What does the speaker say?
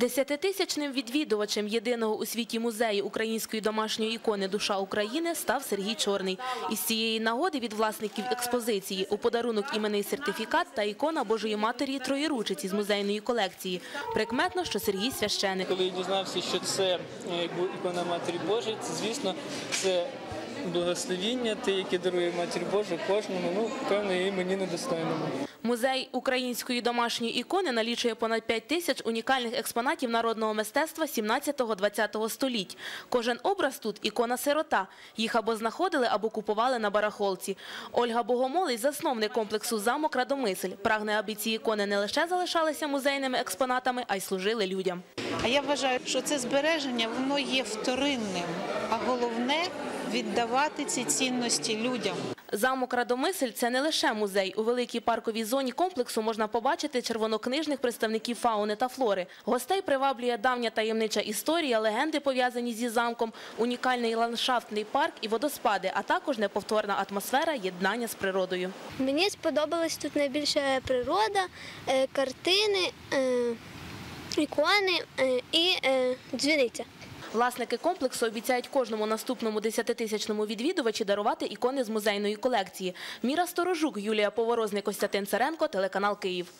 Десятитисячним відвідувачем єдиного у світі музею української домашньої ікони «Душа України» став Сергій Чорний. Із цієї нагоди від власників експозиції у подарунок іменний сертифікат та ікона Божої Матері Троєручиці з музейної колекції. Прикметно, що Сергій священик. Коли я дізнався, що це е, ікона Матері Божої, це звісно це благословіння, те, яке дарує Матір Божа кожному, ну певно, і мені недостойному. Музей української домашньої ікони налічує понад 5 тисяч унікальних експонатів народного мистецтва 17-20 століть. Кожен образ тут – ікона-сирота. Їх або знаходили, або купували на барахолці. Ольга Богомолий – засновник комплексу «Замок Радомисль». Прагне, аби ці ікони не лише залишалися музейними експонатами, а й служили людям. А я вважаю, що це збереження воно є вторинним, а головне віддавати ці цінності людям. Замок Радомисль – це не лише музей. У великій парковій зоні комплексу можна побачити червонокнижних представників фауни та флори. Гостей приваблює давня таємнича історія, легенди, пов'язані зі замком, унікальний ландшафтний парк і водоспади, а також неповторна атмосфера єднання з природою. Мені сподобалась тут найбільше природа, е, картини, е, ікони е, і дзвіниця. Власники комплексу обіцяють кожному наступному десятитисячному відвідувачі дарувати ікони з музейної колекції. Міра Сторожук, Юлія Поворозник, Костянтин Царенко, телеканал Київ.